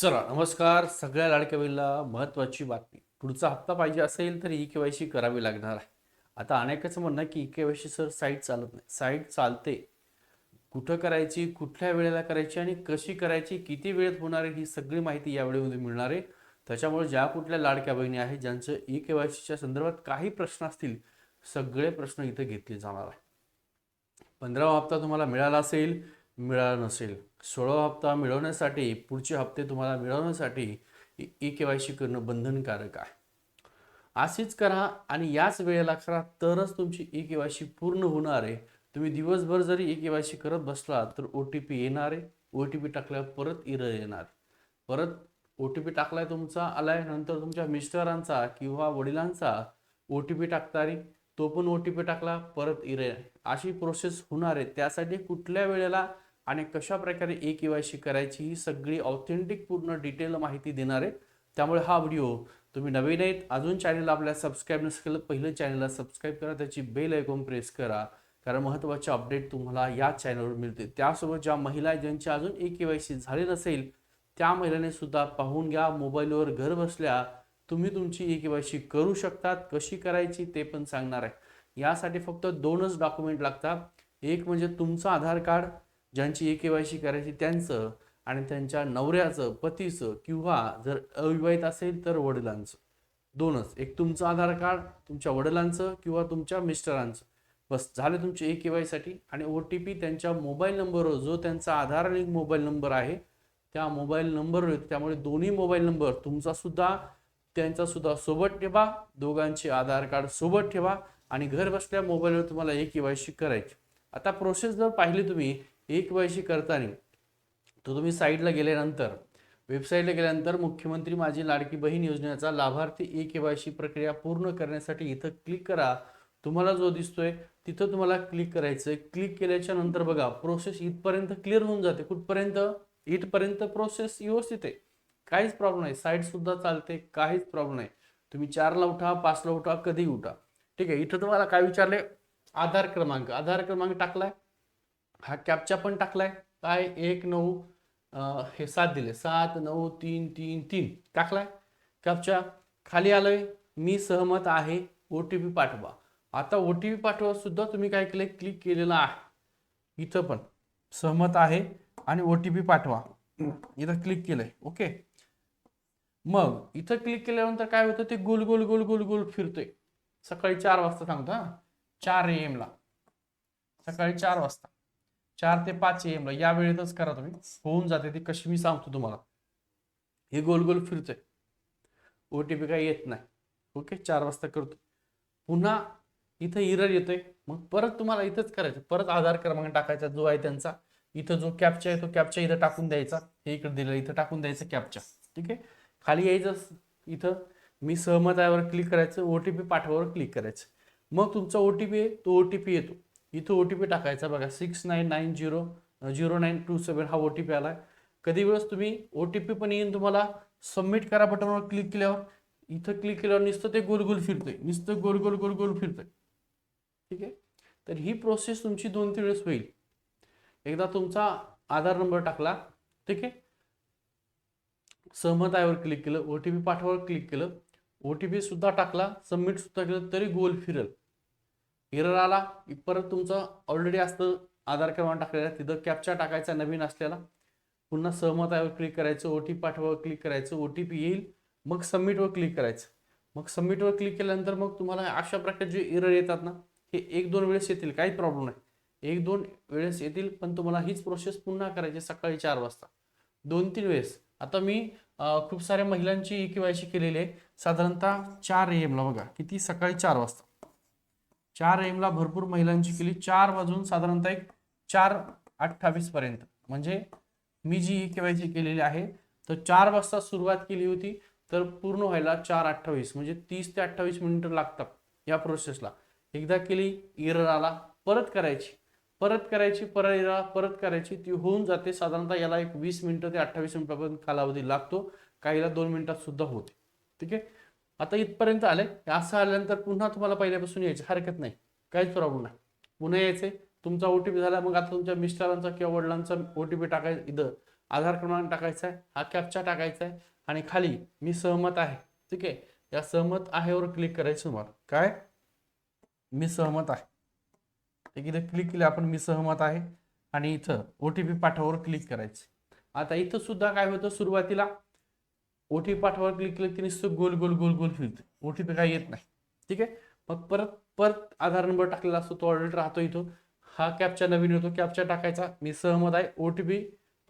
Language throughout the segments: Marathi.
चला नमस्कार. सगळ्या लाडक्या बहिणीला महत्त्वाची बातमी. पुढचा हप्ता पाहिजे असेल तर ई के वाय सी करावी लागणार आहे. आता अनेकाचं म्हणणं आहे की E K Y C sir site चालत नाही. साईट चालते. कुठं करायची कुठल्या वेळेला करायची आणि कशी करायची किती वेळेत होणार आहे ही सगळी माहिती या व्हिडिओमध्ये मिळणार आहे. त्याच्यामुळे ज्या कुठल्या लाडक्या बहिणी आहेत ज्यांचं ई के वाय सीच्या संदर्भात काही प्रश्न असतील सगळे प्रश्न इथं घेतले जाणार आहे. पंधरावा हप्ता तुम्हाला मिळाला असेल मिळाला नसेल. सोळावा हप्ता मिळवण्यासाठी पुढचे हप्ते तुम्हाला मिळवण्यासाठी ई के वाय सी करणं बंधनकारक आहे. असेच करा आणि याच वेळेला करा तरच तुमची ई के वाय सी पूर्ण होणार आहे. तुम्ही दिवसभर जरी ई के वाय सी करत बसला तर ओ टी पी येणार आहे. ओ टी पी टाकल्यावर परत इरर येणार परत ओ टी पी टाकलाय तुमचा आलाय नंतर तुमच्या मिस्टरांचा किंवा वडिलांचा ओ टी पी टाकतारी तो पण ओ टी पी टाकला परत इरे अशी प्रोसेस होणार आहे. त्यासाठी कुठल्या वेळेला आणि कशा प्रकारे ए के वाय सी करायची ही सगळी ऑथेंटिक पूर्ण डिटेल माहिती देणार आहे. त्यामुळे हा व्हिडिओ तुम्ही नवीन आहेत अजून चॅनलला आपल्या सबस्क्राईब नसेल केलं पहिलं चॅनलला सबस्क्राईब करा त्याची बेल ऐकून प्रेस करा. कारण महत्त्वाचे अपडेट तुम्हाला या चॅनलवर मिळते. त्यासोबत ज्या महिला आहेत ज्यांची अजून ए के वाय सी झाली नसेल त्या महिलाने सुद्धा पाहून घ्या मोबाईलवर घर बसल्या तुम्ही तुमची ए के वाय सी करू शकतात. कशी करायची ते पण सांगणार आहे. यासाठी फक्त दोनच डॉक्युमेंट लागतात. एक म्हणजे तुमचं आधार कार्ड ज्यांची ए के वाय सी करायची त्यांचं आणि त्यांच्या नवऱ्याचं पतीचं किंवा जर अविवाहित असेल तर वडिलांचं. दोनच. एक तुमचं आधार कार्ड तुमच्या वडिलांचं किंवा तुमच्या मिस्टरांचं. बस झाले तुमचे ए के वायसाठी आणि ओ टी पी त्यांच्या मोबाईल नंबरवर जो त्यांचा आधार लिंक मोबाईल नंबर आहे त्या मोबाईल नंबरवर येतो. त्यामुळे दोन्ही मोबाईल नंबर तुमचा सुद्धा त्यांचा सुद्धा सोबत ठेवा. दोघांचे आधार कार्ड सोबत ठेवा आणि घर बसल्या मोबाईलवर तुम्हाला एक के वाय सी करायची. आता प्रोसेस जर पाहिली तुम्ही एक वाय करताना तो तुम्ही साईडला गेल्यानंतर वेबसाईटला गेल्यानंतर मुख्यमंत्री माझी लाडकी बहीण योजनेचा लाभार्थी ए के प्रक्रिया पूर्ण करण्यासाठी इथं क्लिक करा. तुम्हाला जो दिसतोय तिथं तुम्हाला क्लिक करायचं क्लिक केल्याच्यानंतर बघा प्रोसेस इथपर्यंत क्लिअर होऊन जाते. कुठपर्यंत? इथपर्यंत प्रोसेस व्यवस्थित आहे. काहीच प्रॉब्लेम नाही. साईट सुद्धा चालते काहीच प्रॉब्लेम नाही. तुम्ही चारला उठा पाचला उठा कधी उठा. ठीक आहे इथं तुम्हाला काय विचारले आधार क्रमांक. आधार क्रमांक टाकलाय? हा कॅपचा पण टाकलाय. काय? एक नऊ हे सात दिले. सात नऊ तीन तीन तीन टाकलाय. कॅपच्या खाली आलोय. मी सहमत आहे. ओ टी पी पाठवा. आता ओ टी पी पाठवा सुद्धा तुम्ही काय केलंय? क्लिक केलेलं आहे. इथं पण. सहमत आहे आणि ओ टी पी पाठवा. इथं क्लिक केलंय. ओके? मग इथं क्लिक केल्यानंतर काय होतं? ते गोल गोल गोल गोल गोल फिरतोय. सकाळी चार वाजता सांगतो हा. चार एम ला. सकाळी चार वाजता. चार ते पाच एम ला या वेळेतच करा तुम्ही. होऊन जाते ती कशी मी सांगतो तुम्हाला. हे गोल गोल फिरतोय. ओ टी पी काही येत नाही. ओके? चार वाजता करतो. पुन्हा इथं इरर येतोय. मग परत तुम्हाला इथंच करायचं. परत आधार क्रमांक टाकायचा जो आहे त्यांचा. इथं जो कॅपचा आहे तो कॅपचा इथं टाकून द्यायचा. हे इकडे दिलं इथं टाकून द्यायचं कॅपचा ठीक आहे? खाली यायचं इथं. मी सहमत आहेवर क्लिक करायचं. ओ टी पी पाठवावर क्लिक करायचं. मग तुमचा ओ टी पी आहे. तो ओ टी पी येतो. इथं ओ टी पी टाकायचा बघा six nine nine zero zero nine two seven हा ओ टी पी आला कधी वेळेस तुम्ही ओ टी पी पण येईन तुम्हाला सबमिट करा बटनवर क्लिक केल्यावर. इथं क्लिक केल्यावर नुसतं ते गोल गोल फिरतंय. नुसतं गोल गोल गोल गोल फिरतंय. ठीक आहे? तर ही प्रोसेस तुमची दोन तीन वेळेस होईल. एकदा तुमचा आधार नंबर टाकला. ठीक आहे? सहमत आयवर क्लिक केलं ओ टी पी पाठवावर क्लिक केलं. ओ टी पी सुद्धा टाकला सबमिट सुद्धा केलं तरी गोल फिरल. एरर आला परत तुमचं ऑलरेडी असतं आधार क्रमांक टाकलेला तिथं कॅपचा टाकायचा नवीन असलेला. पुन्हा सहमत आहेवर क्लिक करायचं ओ टी पी पाठवावर क्लिक करायचं ओ टी पी येईल मग सबमिटवर क्लिक करायचं. मग सबमिटवर क्लिक केल्यानंतर मग तुम्हाला अशा प्रकारचे जे एरर येतात ना हे एक दोन वेळेस येतील काही प्रॉब्लेम नाही. एक दोन वेळेस येतील पण तुम्हाला हीच प्रोसेस पुन्हा करायची सकाळी चार वाजता. दोन तीन वेळेस. आता मी खूप साऱ्या महिलांची ई के वाय सी केलेली आहे. साधारणतः चार एम ला बघा किती? सकाळी चार वाजता. चार एमला भरपूर महिलांची केली. चार वाजून साधारणतः एक चार अठ्ठावीस पर्यंत. म्हणजे मी जी ई के वाय सी केलेली आहे तर चार वाजता सुरुवात केली होती तर पूर्ण व्हायला चार अठ्ठावीस. म्हणजे तीस ते अठ्ठावीस मिनिटं लागतात या प्रोसेसला. एकदा केली इरर आला परत करायची. परत करायची परत एरर परत करायची. ती होऊन जाते. साधारणतः याला एक वीस मिनिटं ते अठ्ठावीस मिनिटापर्यंत कालावधी लागतो. काहीला दोन मिनिटात सुद्धा होते. ठीक आहे? आता इथपर्यंत आले असं आल्यानंतर पुन्हा तुम्हाला पहिल्यापासून यायची हरकत नाही. काहीच प्रॉब्लेम नाही. पुन्हा यायचे तुमचा ओ टी पी झाला मग आता तुमच्या मिस्टरांचा किंवा वडिलांचा ओ टी पी टाकायचा इथं आधार क्रमांक टाकायचा आहे हा कॅप्चा टाकायचा आहे आणि खाली मी सहमत आहे. ठीक आहे? या सहमत आहेवर क्लिक करायचं तुम्हाला. काय? मी सहमत आहे. एक इथं क्लिक केलं आपण मी सहमत आहे. आणि इथं ओ टी पी पाठावर क्लिक करायचं आता इथं सुद्धा काय होतं? सुरुवातीला ओ टी पाठावर क्लिक केलं की नुसतं गोल गोल गोल गोल फिरते. ओ टी पी काय येत नाही. ठीक आहे? मग परत परत आधार नंबर टाकलेला असतो तो ऑर्डर राहतो इथं. हा कॅपचा नवीन येतो. कॅपचा टाकायचा. मी सहमत आहे. ओ टी पी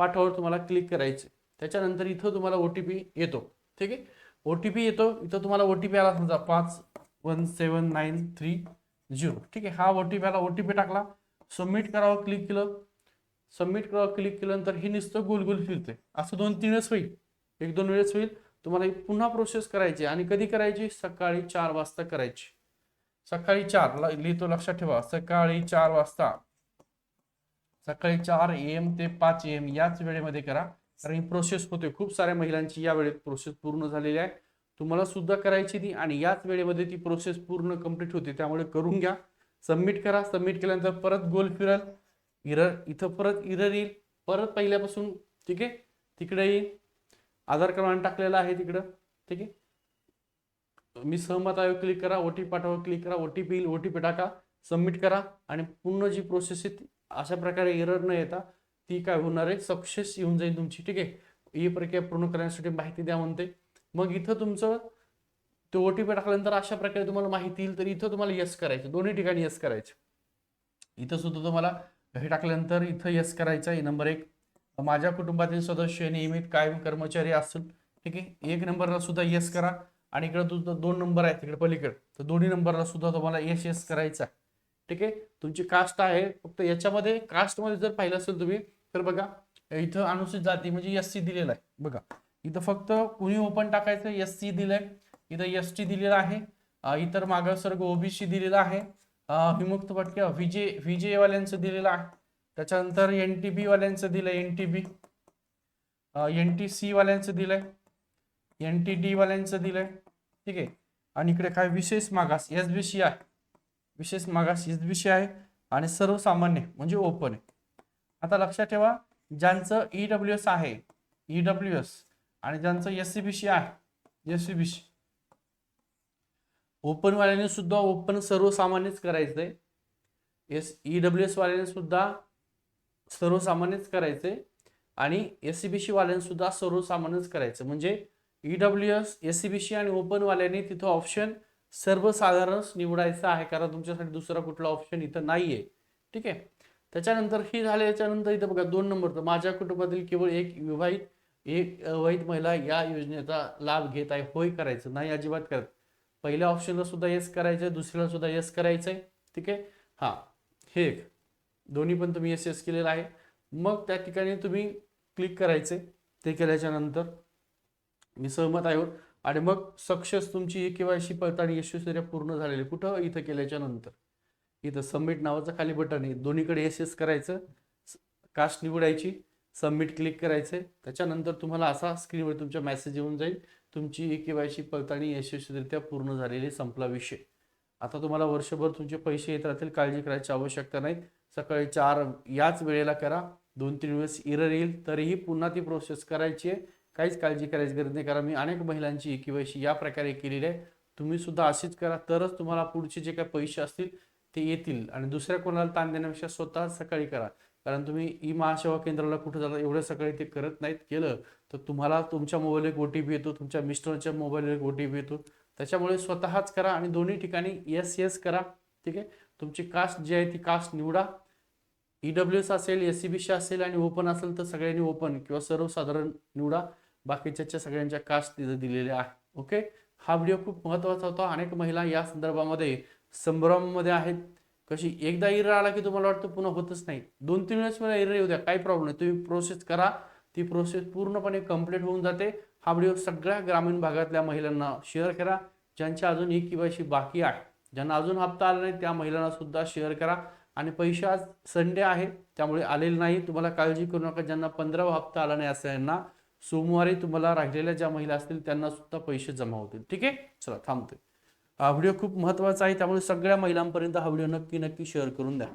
पाठावर तुम्हाला क्लिक करायचे त्याच्यानंतर इथं तुम्हाला ओ टी पी येतो. ठीक आहे? ओ टी पी येतो. इथं तुम्हाला ओ टी पी आला समजा पाच one seven nine three zero. ठीक आहे? हा ओ टी पी आला. ओ टी पी टाकला. सबमिट करावं क्लिक केलं. सबमिट करावं क्लिक केल्यानंतर हे नुसतं गोल गोल फिरते असं दोन तीनच होईल. एक दोन वेळेस होईल. तुम्हाला ही पुन्हा प्रोसेस करायची आणि कधी करायची? सकाळी चार वाजता करायची. सकाळी चार लिहितो लक्षात ठेवा. सकाळी चार वाजता. सकाळी चार एम ते पाच एम याच वेळेमध्ये करा. कारण ही प्रोसेस होते. खूप साऱ्या महिलांची या वेळेत प्रोसेस पूर्ण झालेली आहे. तुम्हाला सुद्धा करायची ती आणि याच वेळेमध्ये ती प्रोसेस पूर्ण कंप्लीट होते. त्यामुळे करून घ्या. सबमिट करा. सबमिट केल्यानंतर परत गोल फिरल. इरर इथं परत इरर येईल. परत पहिल्यापासून ठीक आहे? तिकडे येईल. आधार क्रमांक टाकलेला आहे तिकडं. ठीक आहे? मी सहमत आहे क्लिक करा. ओ टी पी पाठवा क्लिक करा. ओ टी पी येईल ओ टी पी टाका. सबमिट करा. आणि पूर्ण जी प्रोसेस आहे ती अशा प्रकारे एरर न येता ती काय होणार आहे? सक्सेस येऊन जाईल तुमची. ठीक आहे? ही प्रक्रिया पूर्ण करण्यासाठी माहिती द्या म्हणते. मग इथं तुमचं तो ओ टी पी टाकल्यानंतर अशा प्रकारे तुम्हाला माहिती येईल तर इथं तुम्हाला यस करायचं. दोन्ही ठिकाणी यस करायचं. इथं सुद्धा तुम्हाला हे टाकल्यानंतर इथं यस करायचं आहे. नंबर एक. माझ्या कुटुंबातील सदस्य नियमित कायम कर्मचारी असतील. ठीक आहे? एक नंबरला सुद्धा येस करा आणि इकडे तुझं दोन नंबर आहेत तिकडे पलीकडे. तर दोन्ही नंबरला सुद्धा तुम्हाला यश यस करायचा आहे. ठीक आहे? तुमची कास्ट आहे. फक्त याच्यामध्ये कास्टमध्ये जर पाहिलं असेल तुम्ही तर बघा इथं अनुसूचित जाती म्हणजे एस सी दिलेला आहे. बघा इथं फक्त कुणी ओपन टाकायचं एस सी दिलंय इथं एस टी दिलेलं आहे. इतर मागासवर्ग ओबीसी दिलेला आहे. विमुक्त भटक्या विजे विजयवाल्यांचं दिलेलं आहे. त्याच्यानंतर एन टी बी वाल्यांचं दिलं N T B N T C वाल्यांचं दिलंय एन टी डी वाल्यांचं दिलंय. ठीक आहे. आणि इकडे काय विशेष मागास एस बी सी आहे. विशेष मागास एस बी सी आहे आणि सर्वसामान्य म्हणजे ओपन आहे. आता लक्षात ठेवा ज्यांचं ई डब्ल्यू एस आहे ई डब्ल्यू एस आणि ज्यांचं एस सी बी सी आहे एस सी बी सी ओपनवाल्याने सुद्धा ओपन सर्वसामान्यच करायचंय. एस ई डब्ल्यू एस वाल्याने सुद्धा सर्वसामान्यच करायचंय. आणि एस सी बी सी वाल्याने सुद्धा सर्वसामान्यच करायचं. म्हणजे E W S S C B C आणि ओपनवाल्यांनी तिथं ऑप्शन सर्वसाधारणच निवडायचं आहे. कारण तुमच्यासाठी दुसरा कुठला ऑप्शन इथं नाहीये. ठीक आहे? त्याच्यानंतर ही झाल्याच्यानंतर इथं बघा दोन नंबर तर माझ्या कुटुंबातील केवळ एक विवाहित एक अवैध महिला या योजनेचा लाभ घेत आहे. होय करायचं नाही अजिबात करत. पहिल्या ऑप्शनला सुद्धा येस करायचं दुसऱ्याला सुद्धा येस करायचं आहे ठीक आहे? हां. हे एक. दोन्ही पण तुम्ही एस एस केलेलं आहे. मग त्या ठिकाणी तुम्ही क्लिक करायचे ते केल्याच्यानंतर मी सहमत आहे. आणि मग सक्सेस तुमची केवायसी पडताळणी यशस्वीरित्या पूर्ण झालेली. कुठं? इथं केल्याच्यानंतर इथं सबमिट नावाचं खाली बटन आहे. दोन्हीकडे एस एस करायचं कास्ट निवडायची सबमिट क्लिक करायचं. त्याच्यानंतर तुम्हाला असा स्क्रीनवर तुमच्या मेसेज येऊन जाईल. तुमची ई केवायसी पडताळणी यशस्वीरित्या पूर्ण झालेली संपला विषय. आता तुम्हाला वर्षभर तुमचे पैसे येत राहतील. काळजी करायची आवश्यकता नाही. सकाळी चार याच वेळेला करा. दोन तीन वेळेस इरर येईल तरीही पुन्हा ती प्रोसेस करायची आहे. काहीच काळजी करायची गरज नाही कारण मी अनेक महिलांची ई केवायसी या प्रकारे केलेली आहे. तुम्ही सुद्धा अशीच करा. तरच तुम्हाला पुढचे जे काही पैसे असतील ते येतील. आणि दुसऱ्या कोणाला ताण देण्यापेक्षा स्वतः सकाळी करा. कारण तुम्ही ई महासेवा केंद्राला कुठं जाता एवढ्या सकाळी ते करत नाहीत केलं तर तुम्हाला तुमच्या मोबाईल एक ओ टी पी येतो तुमच्या मिस्टरच्या मोबाईल एक ओ टी पी येतो. त्याच्यामुळे स्वतःच करा आणि दोन्ही ठिकाणी येस येस करा. ठीक आहे? तुमची कास्ट जी आहे ती कास्ट निवडा. ई डब्ल्यू एस असेल एस सी बी सी असेल आणि ओपन असेल तर सगळ्यांनी ओपन किंवा सर्वसाधारण निवडा. बाकीच्या सगळ्यांच्या कास्ट तिथं दिलेल्या आहे ओके हा व्हिडिओ खूप महत्त्वाचा होता. अनेक महिला या संदर्भामध्ये संभ्रमामध्ये आहेत. कशी एकदा इरर आला की तुम्हाला वाटतं पुन्हा होतच नाही. दोन तीन वेळेस मला इरर येऊ द्या. काही प्रॉब्लेम नाही. तुम्ही प्रोसेस करा. ती प्रोसेस पूर्णपणे कंप्लीट होऊन जाते. हा व्हिडिओ सगळ्या ग्रामीण भागातल्या महिलांना शेअर करा. ज्यांच्या अजून एक किंवा बाकी आहे. ज्यांना अजून हप्ता आला नाही त्या महिलांना सुद्धा शेअर करा. आणि पैसे आज संडे आहे त्यामुळे आलेले नाही तुम्हाला काळजी करू नका. ज्यांना पंधरावा हप्ता आला नाही असं यांना सोमवारी तुम्हाला राहिलेल्या ज्या महिला असतील त्यांना सुद्धा पैसे जमा होतील. ठीक आहे? चला थांबतोय. हा व्हिडिओ खूप महत्त्वाचा आहे त्यामुळे सगळ्या महिलांपर्यंत हा व्हिडिओ नक्की नक्की शेअर करून द्या.